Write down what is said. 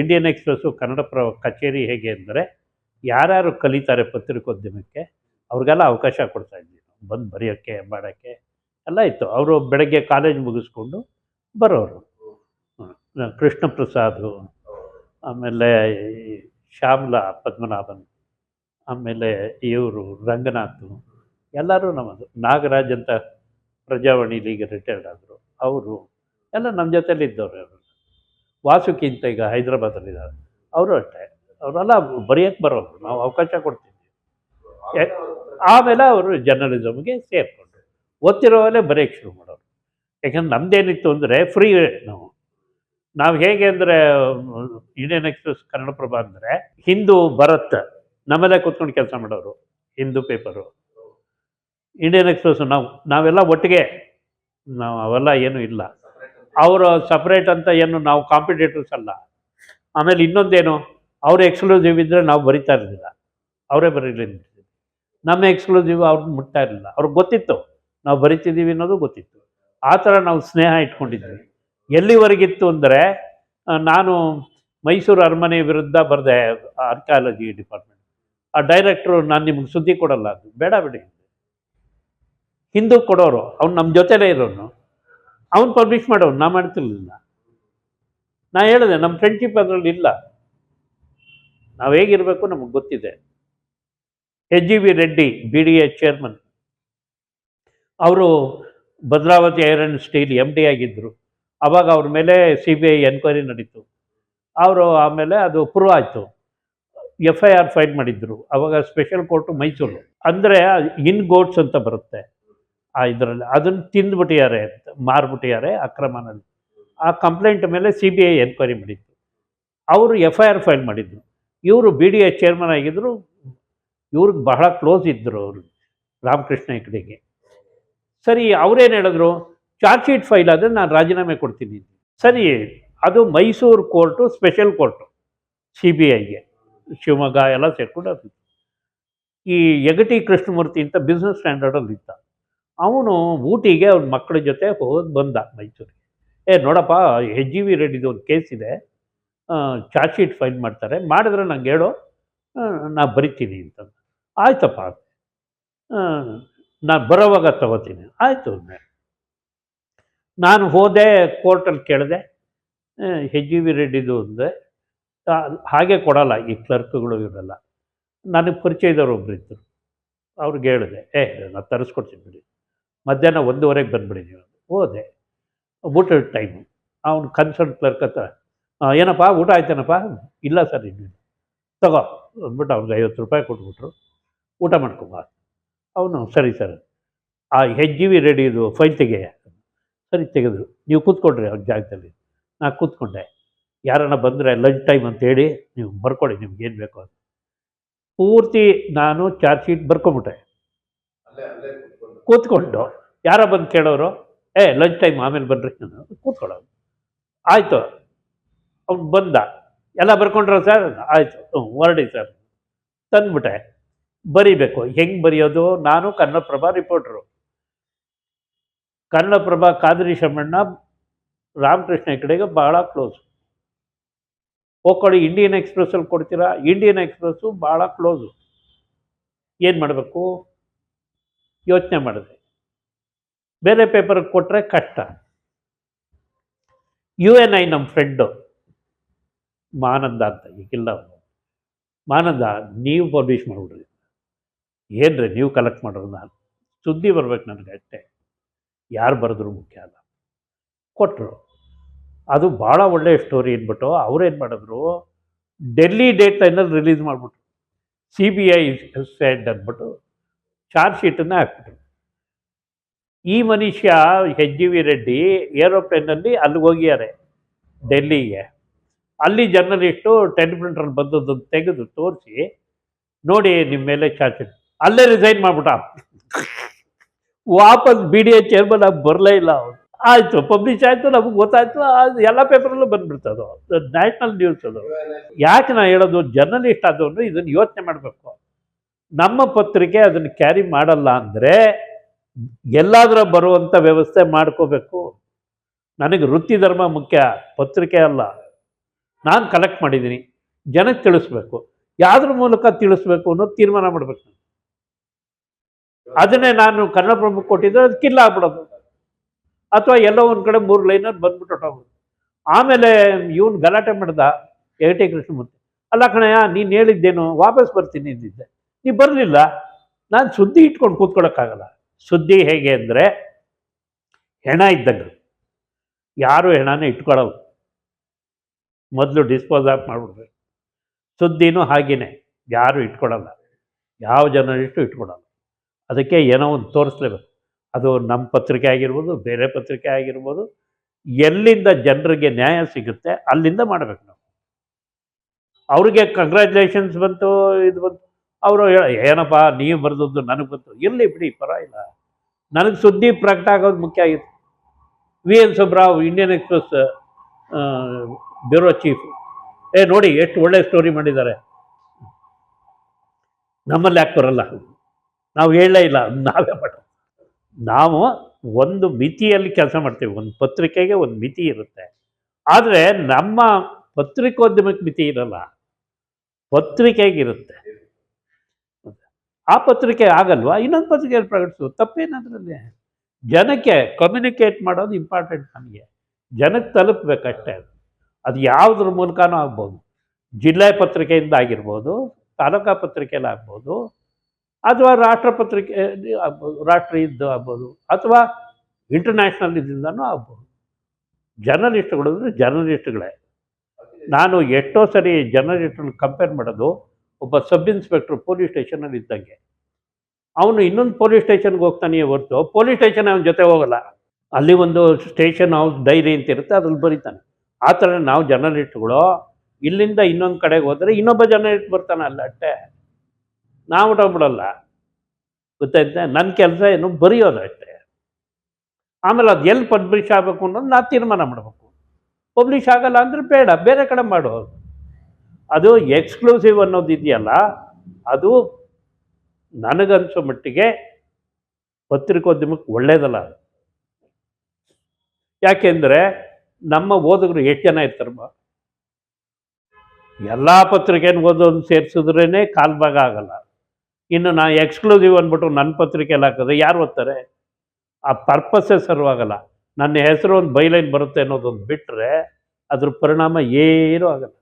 Indian express ಕನ್ನಡಪ್ರ ಕಚೇರಿ ಹೇಗೆ ಅಂದರೆ ಯಾರ್ಯಾರು ಕಲಿತಾರೆ ಪತ್ರಿಕೋದ್ಯಮಕ್ಕೆ ಅವ್ರಿಗೆಲ್ಲ ಅವಕಾಶ ಕೊಡ್ತಾ ಇದ್ವಿ. ಬಂದು ಬರೆಯೋಕ್ಕೆ, ಮಾಡೋಕ್ಕೆ ಎಲ್ಲ ಇತ್ತು. ಅವರು ಬೆಳಗ್ಗೆ ಕಾಲೇಜ್ ಮುಗಿಸ್ಕೊಂಡು ಬರೋರು. ಕೃಷ್ಣ ಪ್ರಸಾದು ಆಮೇಲೆ ಶ್ಯಾಮ್ಲಾ ಪದ್ಮನಾಭನ್, ಆಮೇಲೆ ಇವರು ರಂಗನಾಥ್ ಎಲ್ಲರೂ ನಮ್ಮದು. ನಾಗರಾಜ್ ಅಂತ ಪ್ರಜಾವಾಣಿ ಈಗ ರಿಟೈರ್ಡ್ ಆದರು. ಅವರು ಎಲ್ಲ ನಮ್ಮ ಜೊತೆಲಿ ಇದ್ದವರು ಅವರು. ವಾಸುಕಿ ಅಂತ ಈಗ ಹೈದ್ರಾಬಾದಲ್ಲಿದ್ದಾರೆ. ಅವರು ಅಷ್ಟೇ. ಅವರೆಲ್ಲ ಬರೆಯೋಕ್ಕೆ ಬರೋರು. ನಾವು ಅವಕಾಶ ಕೊಡ್ತೀವಿ ಆಮೇಲೆ ಅವರು ಜರ್ನಲಿಸಮ್ಗೆ ಸೇರಿಕೊಂಡ್ರು. ಓದ್ತಿರೋವಲ್ಲೇ ಬರೆಯೋಕ್ಕೆ ಶುರು ಮಾಡೋರು. ಯಾಕಂದ್ರೆ ನಮ್ಮದೇನಿತ್ತು ಅಂದರೆ ಫ್ರೀ ನಾವು. ನಾವು ಹೇಗೆ ಅಂದರೆ ಇಂಡಿಯನ್ ಎಕ್ಸ್ಪ್ರೆಸ್ ಕನ್ನಡಪ್ರಭ ಅಂದರೆ ಹಿಂದೂ ಭರತ್ ನಮ್ಮಲ್ಲೇ ಕೂತ್ಕೊಂಡು ಕೆಲಸ ಮಾಡೋರು. ಹಿಂದೂ ಪೇಪರು ಇಂಡಿಯನ್ ಎಕ್ಸ್ಪ್ರೆಸ್ ನಾವು, ನಾವೆಲ್ಲ ಒಟ್ಟಿಗೆ, ನಾವು ಅವೆಲ್ಲ ಏನೂ ಇಲ್ಲ. ಅವರು ಸಪ್ರೇಟ್ ಅಂತ ಏನು ನಾವು ಕಾಂಪಿಟೇಟರ್ಸ್ ಅಲ್ಲ. ಆಮೇಲೆ ಇನ್ನೊಂದೇನು, ಅವ್ರು ಎಕ್ಸ್ಕ್ಲೂಸಿವ್ ಇದ್ದರೆ ನಾವು ಬರಿತಾ ಇರಲಿಲ್ಲ. ಅವರೇ ಬರೀಲಿಲ್ಲ. ನಮ್ಮ ಎಕ್ಸ್ಕ್ಲೂಸಿವ್ ಅವ್ರನ್ನ ಮುಟ್ತಾ ಇರಲಿಲ್ಲ. ಅವ್ರಿಗೆ ಗೊತ್ತಿತ್ತು, ನಾವು ಬರಿತಿದ್ದೀವಿ ಅನ್ನೋದು ಗೊತ್ತಿತ್ತು. ಆ ಥರ ನಾವು ಸ್ನೇಹ ಇಟ್ಕೊಂಡಿದ್ವಿ. ಎಲ್ಲಿವರೆಗಿತ್ತು ಅಂದರೆ ನಾನು ಮೈಸೂರು ಅರಮನೆ ವಿರುದ್ಧ ಬರೆದೆ ಆರ್ಕಿಯಾಲಜಿ ಡಿಪಾರ್ಟ್ಮೆಂಟ್ ಆ ಡೈರೆಕ್ಟ್ರು ನಾನು ನಿಮ್ಗೆ ಸುದ್ದಿ ಕೊಡಲ್ಲ, ಅದು ಬೇಡ ಬಿಡಿ. ಹಿಂದೂ ಕೊಡೋರು, ಅವ್ನು ನಮ್ಮ ಜೊತೆಲೇ ಇರೋನು. ಅವ್ನು ಪಬ್ಲಿಷ್ ಮಾಡೋನು ನಾ ಮಾಡ್ತಿರ್ಲಿಲ್ಲ. ನಾ ಹೇಳಿದೆ ನಮ್ಮ ಫ್ರೆಂಡ್ಶಿಪ್ ಅದರಲ್ಲಿ ಇಲ್ಲ. ನಾವು ಹೇಗಿರಬೇಕು ನಮಗೆ ಗೊತ್ತಿದೆ. H G V Reddy B D A chairman ಅವರು Bhadravati iron steel M D ಆಗಿದ್ದರು ಆವಾಗ ಅವ್ರ ಮೇಲೆ ಸಿ ಬಿ ಐ ಎನ್ಕ್ವೈರಿ ನಡೀತು. ಅವರು ಆಮೇಲೆ ಅದು ಪ್ರೂವ್ ಆಯಿತು. ಎಫ್ ಐ ಆರ್ ಫೈಲ್ ಮಾಡಿದ್ರು. ಅವಾಗ ಸ್ಪೆಷಲ್ ಕೋರ್ಟು ಮೈಸೂರು. ಅಂದರೆ ಇನ್ ಗೋಟ್ಸ್ ಅಂತ ಬರುತ್ತೆ. ಆ ಇದರಲ್ಲಿ ಅದನ್ನು ತಿಂದ್ಬಿಟ್ಟಿದ್ದಾರೆ ಅಂತ ಮಾರ್ಬಿಟ್ಟಿದ್ದಾರೆ ಅಕ್ರಮನಲ್ಲಿ. ಆ ಕಂಪ್ಲೇಂಟ್ ಮೇಲೆ ಸಿ ಬಿ ಐ ಎನ್ಕ್ವೈರಿ ಮಾಡಿತ್ತು. ಅವರು ಎಫ್ ಐ ಆರ್ ಫೈಲ್ ಮಾಡಿದ್ರು. ಇವರು ಬಿ ಡಿ ಎ ಚೇರ್ಮನ್ ಆಗಿದ್ದರು ಇವ್ರಿಗೆ ಬಹಳ ಕ್ಲೋಸ್ ಇದ್ದರು ಅವರು ರಾಮಕೃಷ್ಣ ಹೆಗ್ಡೆಗೆ. ಸರಿ, ಅವ್ರೇನು ಹೇಳಿದ್ರು? ಚಾರ್ಜ್ ಶೀಟ್ ಫೈಲ್ ಆದರೆ ನಾನು ರಾಜೀನಾಮೆ ಕೊಡ್ತೀನಿ. ಸರಿ, ಅದು Mysuru court special court C B ಐಗೆ Shivamogga ಎಲ್ಲ ಸೇರ್ಕೊಂಡು ಅದು. ಈ ಯಗಟಿ ಕೃಷ್ಣಮೂರ್ತಿ ಅಂತ ಬಿಸ್ನೆಸ್ ಸ್ಟ್ಯಾಂಡರ್ಡಲ್ಲಿ ಇದ್ದ ಅವನು ಊಟಿಗೆ ಅವ್ನ ಮಕ್ಕಳ ಜೊತೆ ಹೋಗಿ ಬಂದ ಮೈಸೂರಿಗೆ. ಏ, ನೋಡಪ್ಪ ಎಚ್ ಜಿ ವಿ ರೆಡ್ಡಿದು ಒಂದು ಕೇಸ್ ಇದೆ. ಚಾರ್ಜ್ ಶೀಟ್ ಫೈಲ್ ಮಾಡ್ತಾರೆ. ಮಾಡಿದ್ರೆ ನಂಗೆ ಹೇಳು. ನಾ ಬರಿತೀನಿ ಅಂತ ಆಯ್ತಪ್ಪ ನಾನು ಬರೋವಾಗ ತಗೋತೀನಿ. ಆಯಿತು ನಾನು ಹೋದೆ ಕೋರ್ಟಲ್ಲಿ ಕೇಳಿದೆ. ಹೆಚ್ ಜಿ ವಿ ರೆಡ್ಡಿದು ಅಂದರೆ ಹಾಗೆ ಕೊಡಲ್ಲ, ಈ ಕ್ಲರ್ಕ್ಗಳು ಇವರೆಲ್ಲ. ನನಗೆ ಪರಿಚಯದವ್ರು ಒಬ್ಬರು ಇದ್ದರು ಅವ್ರಿಗೆ ಹೇಳಿದೆ, ಏ ನಾನು ತರಿಸ್ಕೊಡ್ತೀನಿ ಬಿಡಿ. ಮಧ್ಯಾಹ್ನ ಒಂದೂವರೆಗೆ ಬಂದ್ಬಿಡಿ ನೀವು. ಹೋದೆ. ಊಟ ಟೈಮು ಅವನು ಕನ್ಸರ್ಟ್ ಕ್ಲರ್ಕ್ ಹತ್ರ ಏನಪ್ಪ, ಊಟ ಆಯ್ತೇನಪ್ಪ? ಇಲ್ಲ ಸರ್ ಇನ್ನೇನು ತಗೋ. ಅಂದ್ಬಿಟ್ಟು ಅವ್ನಿಗೆ ಐವತ್ತು ರೂಪಾಯಿ ಕೊಟ್ಬಿಟ್ರು. ಊಟ ಮಾಡ್ಕೊಂಬ. ಅವನು, ಸರಿ ಸರ್. ಆ ಹೆಚ್ ಜಿ ರೆಡಿ ಇದು ಫೈಲ್ ತೆಗೆಯ. ಸರಿ, ತೆಗೆದ್ರು. ನೀವು ಕೂತ್ಕೊಡ್ರಿ ಅವ್ರ ಜಾಗದಲ್ಲಿ. ನಾನು ಕೂತ್ಕೊಂಡೆ. ಯಾರನ್ನ ಬಂದರೆ ಲಂಚ್ ಟೈಮ್ ಅಂತೇಳಿ ನೀವು ಬರ್ಕೊಡಿ, ನಿಮ್ಗೆ ಏನು ಬೇಕು ಅಂತ. ಪೂರ್ತಿ ನಾನು ಚಾರ್ಜ್ ಶೀಟ್ ಬರ್ಕೊಂಬಿಟ್ಟೆ. ಕೂತ್ಕೊಂಡು, ಯಾರ ಬಂದು ಕೇಳೋರು, ಏ ಲಂಚ್ ಟೈಮ್ ಆಮೇಲೆ ಬನ್ರಿ ನಾನು ಕೂತ್ಕೊಳ್ಳೋದು ಆಯಿತು, ಅವ್ನು ಬಂದ. ಎಲ್ಲ ಬರ್ಕೊಂಡ್ರ ಸರ್ ಆಯಿತು, ಹ್ಞೂ, ಹೊರಡಿ ಸರ್ ತಂದ್ಬಿಟ್ಟೆ. ಬರಿಬೇಕು. ಹೆಂಗೆ ಬರೆಯೋದು? ನಾನು ಕನ್ನಡಪ್ರಭ ರಿಪೋರ್ಟ್ರು ಕನ್ನಡಪ್ರಭ ಕಾದರಿ ಶಮಣ್ಣ, ರಾಮಕೃಷ್ಣ ಕಡೆಗೆ ಭಾಳ ಕ್ಲೋಸ್ ಹೋಗ್ಕೊಳ್ಳಿ ಇಂಡಿಯನ್ ಎಕ್ಸ್ಪ್ರೆಸ್ಸಲ್ಲಿ ಕೊಡ್ತೀರಾ? ಇಂಡಿಯನ್ ಎಕ್ಸ್ಪ್ರೆಸ್ಸು ಭಾಳ ಕ್ಲೋಸು ಏನು ಮಾಡಬೇಕು? ಯೋಚನೆ ಮಾಡಿದೆ. ಬೇರೆ ಪೇಪರ್ಗೆ ಕೊಟ್ಟರೆ ಕಷ್ಟ. ಯು ಎನ್ ಐ ನಮ್ಮ ಫ್ರೆಂಡು ಮಾನಂದ ಅಂತ, ಈಗಿಲ್ಲ ಮಾನಂದ, ನೀವು ಪಬ್ಲಿಷ್ ಮಾಡಿಬಿಡ್ರಿ. ಏನ್ರಿ ನೀವು ಕಲೆಕ್ಟ್ ಮಾಡೋದು ನಾನು ಸುದ್ದಿ ಬರ್ಬೇಕು ನನಗೆ ಅಷ್ಟೇ. ಯಾರು ಬರೆದ್ರು ಮುಖ್ಯ ಅಲ್ಲ. ಕೊಟ್ಟರು ಅದು ಭಾಳ ಒಳ್ಳೆಯ ಸ್ಟೋರಿ ಅಂದ್ಬಿಟ್ಟು ಅವ್ರೇನು ಮಾಡಿದ್ರು ಡೆಲ್ಲಿ ಡೇಟ್ ಲೈನಲ್ಲಿ ರಿಲೀಸ್ ಮಾಡಿಬಿಟ್ರು. ಸಿ ಬಿ ಐ ಸೆಡ್ ಅಂದ್ಬಿಟ್ಟು ಚಾರ್ಜ್ ಶೀಟನ್ನು ಹಾಕ್ಬಿಟ್ರು ಈ ಮನುಷ್ಯ ಹೆಚ್ ಜಿ ವಿ ರೆಡ್ಡಿ ಏರೋಪ್ಲೇನಲ್ಲಿ ಅಲ್ಲಿಗೆ ಹೋಗಿದ್ದಾರೆ ಡೆಲ್ಲಿಗೆ ಅಲ್ಲಿ ಜರ್ನಲಿಸ್ಟು ಟೆನ್ ಪ್ರಿಂಟ್ರಲ್ಲಿ ಬಂದದ್ದು ತೆಗೆದು ತೋರಿಸಿ, ನೋಡಿ ನಿಮ್ಮ ಮೇಲೆ ಚಾರ್ಜ್ ಶೀಟ್. ಅಲ್ಲೇ ರಿಸೈನ್ ಮಾಡಿಬಿಟ್ಟ. ವಾಪಸ್ ಬಿ ಡಿ ಎ ಚೇರ್ಮನ್ ಆಗಿ ಬರಲೇ ಇಲ್ಲ ಅವನು. ಆಯಿತು, ಪಬ್ಲಿಷ್ ಆಯಿತು, ನಮಗೆ ಗೊತ್ತಾಯ್ತು, ಅದು ಎಲ್ಲ ಪೇಪರಲ್ಲೂ ಅದು. ನ್ಯಾಷನಲ್ ನ್ಯೂಸ್ ಅದು. ಯಾಕೆ ನಾನು ಹೇಳೋದು, ಜರ್ನಲಿಸ್ಟ್ ಆದವನು ಇದನ್ನು ಯೋಚನೆ ಮಾಡಬೇಕು. ನಮ್ಮ ಪತ್ರಿಕೆ ಅದನ್ನು ಕ್ಯಾರಿ ಮಾಡಲ್ಲ ಅಂದರೆ ಎಲ್ಲಾದರೂ ಬರುವಂಥ ವ್ಯವಸ್ಥೆ ಮಾಡ್ಕೋಬೇಕು. ನನಗೆ ವೃತ್ತಿ ಧರ್ಮ ಮುಖ್ಯ, ಪತ್ರಿಕೆ ಅಲ್ಲ. ನಾನು ಕಲೆಕ್ಟ್ ಮಾಡಿದ್ದೀನಿ. ಜನಕ್ಕೆ ತಿಳಿಸ್ಬೇಕು. ಯಾವ್ದ್ರ ಮೂಲಕ ತಿಳಿಸ್ಬೇಕು ಅನ್ನೋದು ತೀರ್ಮಾನ ಮಾಡ್ಬೇಕು ಅದನ್ನೇ ನಾನು ಕನ್ನಡ ಪ್ರಮುಖ ಕೊಟ್ಟಿದ್ರೆ ಅದು ಕಿಲ್ಲ ಆಗ್ಬಿಡೋದು. ಅಥವಾ ಎಲ್ಲೋ ಒಂದು ಕಡೆ ಮೂರು ಲೈನಲ್ಲಿ ಬಂದ್ಬಿಟ್ಟು. ಆಮೇಲೆ ಇವನು ಗಲಾಟೆ ಮಾಡ್ದ ಎಗಟೆ ಕೃಷ್ಣಮೂರ್ತಿ. ಅಲ್ಲ ಕಣಯ್ಯ, ನೀನು ಹೇಳಿದ್ದೇನು, ವಾಪಸ್ ಬರ್ತೀನಿ ಅಂದಿದ್ದೆ. ನೀ ಬರಲಿಲ್ಲ, ನಾನು ಸುದ್ದಿ ಇಟ್ಕೊಂಡು ಕೂತ್ಕೊಳ್ಳೋಕ್ಕಾಗಲ್ಲ ಸುದ್ದಿ ಹೇಗೆ ಅಂದರೆ, ಹೆಣ ಇದ್ದಂಗೆ. ಯಾರು ಹೆಣನೇ ಇಟ್ಕೊಳ್ಳಲ್ಲ ಮೊದಲು ಡಿಸ್ಪೋಸ್ ಆಫ್ ಮಾಡಿಬಿಡ್ಬೇಕು ಸುದ್ದಿನೂ ಹಾಗೇನೆ. ಯಾರು ಇಟ್ಕೊಳ್ಳಲ್ಲ ಯಾವ ಜರ್ನಲಿಸ್ಟು ಇಟ್ಕೊಳ್ಳಲ್ಲ ಅದಕ್ಕೆ ಏನೋ ಒಂದು ತೋರಿಸ್ಲೇಬೇಕು. ಅದು ನಮ್ಮ ಪತ್ರಿಕೆ ಆಗಿರ್ಬೋದು, ಬೇರೆ ಪತ್ರಿಕೆ ಆಗಿರ್ಬೋದು. ಎಲ್ಲಿಂದ ಜನರಿಗೆ ನ್ಯಾಯ ಸಿಗುತ್ತೆ, ಅಲ್ಲಿಂದ ಮಾಡಬೇಕು ನಾವು. ಅವ್ರಿಗೆ ಕಂಗ್ರ್ಯಾಚುಲೇಷನ್ಸ್ ಬಂತು, ಇದು ಬಂತು. ಅವರು ಏನಪ್ಪ, ನೀವು ಬರೆದದ್ದು ನನಗೆ ಬಂತು ಎಲ್ಲಿ ಬಿಡಿ, ಪರವಾಗಿಲ್ಲ. ನನಗೆ ಸುದ್ದಿ ಪ್ರಕಟ ಆಗೋದು ಮುಖ್ಯ ಆಗಿತ್ತು. V N Subrao, Indian Express bureau chief. ಏ, ನೋಡಿ, ಎಷ್ಟು ಒಳ್ಳೆ ಸ್ಟೋರಿ ಮಾಡಿದ್ದಾರೆ. ನಮ್ಮಲ್ಲಿ ಯಾಕೆ ಬರಲ್ಲ? ನಾವು ಹೇಳಲೇ ಇಲ್ಲ, ನಾವೇ ಮಾಡ. ನಾವು ಒಂದು ಮಿತಿಯಲ್ಲಿ ಕೆಲಸ ಮಾಡ್ತೀವಿ. ಒಂದು ಪತ್ರಿಕೆಗೆ ಒಂದು ಮಿತಿ ಇರುತ್ತೆ. ಆದರೆ ನಮ್ಮ ಪತ್ರಿಕೋದ್ಯಮಕ್ಕೆ ಮಿತಿ ಇರಲ್ಲ. ಪತ್ರಿಕೆಗಿರುತ್ತೆ ಆ ಪತ್ರಿಕೆ ಆಗಲ್ವಾ? ಇನ್ನೊಂದು ಪತ್ರಿಕೆಯಲ್ಲಿ ಪ್ರಕಟಿಸು ತಪ್ಪೇನದ್ರಲ್ಲಿ ಜನಕ್ಕೆ ಕಮ್ಯುನಿಕೇಟ್ ಮಾಡೋದು ಇಂಪಾರ್ಟೆಂಟ್ ನಮಗೆ. ಜನಕ್ಕೆ ತಲುಪಬೇಕಷ್ಟೇ ಅದು. ಅದು ಯಾವುದ್ರ ಮೂಲಕನೂ ಆಗ್ಬೋದು. ಜಿಲ್ಲೆ ಪತ್ರಿಕೆಯಿಂದ ಆಗಿರ್ಬೋದು, ತಾಲೂಕಾ ಪತ್ರಿಕೆಯಲ್ಲಿ ಆಗ್ಬೋದು, ಅಥವಾ ರಾಷ್ಟ್ರ ಪತ್ರಿಕೆ, ಆಗ್ಬೋದು, ರಾಷ್ಟ್ರೀಯದ್ದು ಆಗ್ಬೋದು, ಅಥವಾ ಇಂಟರ್ನ್ಯಾಷನಲ್ ಇದರಿಂದನೂ ಆಗ್ಬೋದು ಜರ್ನಲಿಸ್ಟ್ಗಳು ಅಂದರೆ ಜರ್ನಲಿಸ್ಟ್ಗಳೇ ನಾನು ಎಷ್ಟೋ ಸರಿ ಜರ್ನಲಿಸ್ಟ್ನ ಕಂಪೇರ್ ಮಾಡೋದು ಒಬ್ಬ ಸಬ್ ಇನ್ಸ್ಪೆಕ್ಟ್ರ್ ಪೊಲೀಸ್ ಸ್ಟೇಷನಲ್ಲಿ ಇದ್ದಂಗೆ. ಅವನು ಇನ್ನೊಂದು ಪೊಲೀಸ್ ಸ್ಟೇಷನ್ಗೆ ಹೋಗ್ತಾನೆ ಹೊರತು. ಪೊಲೀಸ್ ಸ್ಟೇಷನ್ ಅವನ ಜೊತೆ ಹೋಗಲ್ಲ. ಅಲ್ಲಿ ಒಂದು ಸ್ಟೇಷನ್ ಹೌಸ್ ಡೈರಿ ಅಂತ ಇರುತ್ತೆ, ಅದ್ರಲ್ಲಿ ಬರೀತಾನೆ. ಆ ಥರ ನಾವು ಜರ್ನಲಿಸ್ಟ್ಗಳು ಇಲ್ಲಿಂದ ಇನ್ನೊಂದು ಕಡೆಗೆ ಹೋದರೆ ಇನ್ನೊಬ್ಬ ಜರ್ನಲಿಸ್ಟ್ ಬರ್ತಾನೆ ಅಲ್ಲ ಅಷ್ಟೇ ನಾವು ಬಿಡಲ್ಲ. ಗೊತ್ತಾಯ್ತಾ? ನನ್ನ ಕೆಲಸ ಏನು ಬರೆಯೋದು ಅಷ್ಟೇ. ಆಮೇಲೆ ಅದು ಎಲ್ಲಿ ಪಬ್ಲಿಷ್ ಆಗಬೇಕು ಅನ್ನೋದು ನಾ ತೀರ್ಮಾನ ಮಾಡಬೇಕು. ಪಬ್ಲಿಷ್ ಆಗಲ್ಲ ಅಂದರೆ ಬೇಡ, ಬೇರೆ ಕಡೆ ಮಾಡು. ಅದು ಎಕ್ಸ್ಕ್ಲೂಸಿವ್ ಅನ್ನೋದು ಇದೆಯಲ್ಲ, ಅದು ನನಗನ್ಸೋ ಮಟ್ಟಿಗೆ ಪತ್ರಿಕೋದ್ಯಮಕ್ಕೆ ಒಳ್ಳೇದಲ್ಲ ಯಾಕೆಂದರೆ ನಮ್ಮ ಓದುಗರು ಎಷ್ಟು ಜನ ಇರ್ತಾರಮ್ಮ ಎಲ್ಲ ಪತ್ರಿಕೆನ ಓದೋದು ಸೇರಿಸಿದ್ರೇ ಕಾಲ್ಭಾಗ ಆಗಲ್ಲ. ಇನ್ನು ನಾ ಎಕ್ಸ್ಕ್ಲೂಸಿವ್ ಅಂದ್ಬಿಟ್ಟು ನನ್ನ ಪತ್ರಿಕೆಯಲ್ಲಿ ಹಾಕಿದ್ರೆ ಯಾರು ಓದ್ತಾರೆ? ಆ ಪರ್ಪಸ್ಸೇ ಸರ್ವ್ ಆಗಲ್ಲ. ನನ್ನ ಹೆಸರು ಒಂದು ಬೈಲೈನ್ ಬರುತ್ತೆ ಅನ್ನೋದೊಂದು ಬಿಟ್ಟರೆ ಅದ್ರ ಪರಿಣಾಮ ಏನೂ ಆಗಲ್ಲ.